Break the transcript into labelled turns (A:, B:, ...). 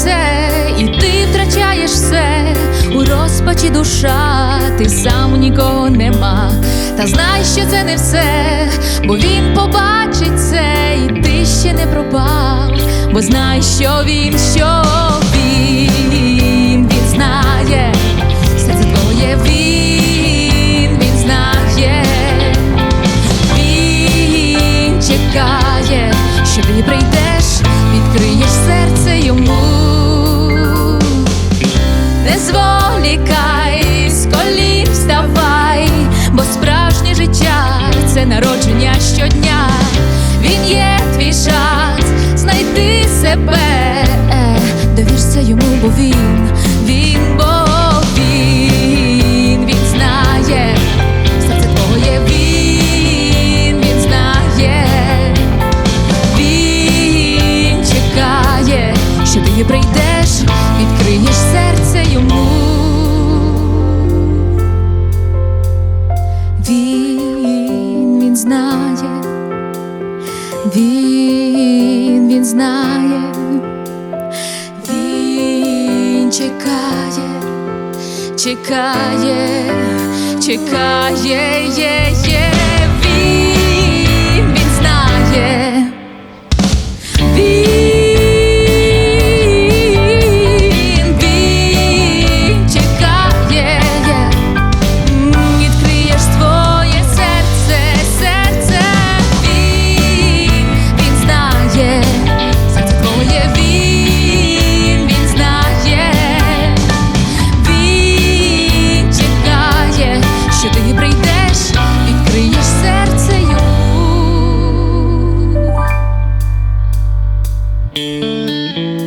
A: все, і ти втрачаєш все у розпачі душа, ти сам нікого нема. Та знай, що це не все, бо він побачить це, і ти ще не пропав, бо знай, що він, що він, він знає, твоє він, він знає. Він чекає, що ти прийдеш, себе, довірся йому, бо він, він, бо він, він знає, серце твоє він, він знає, він чекає, що ти прийдеш, відкриєш серце йому. Він, він знає, він, він знає, він чекає, чекає, чекає, є, є, Música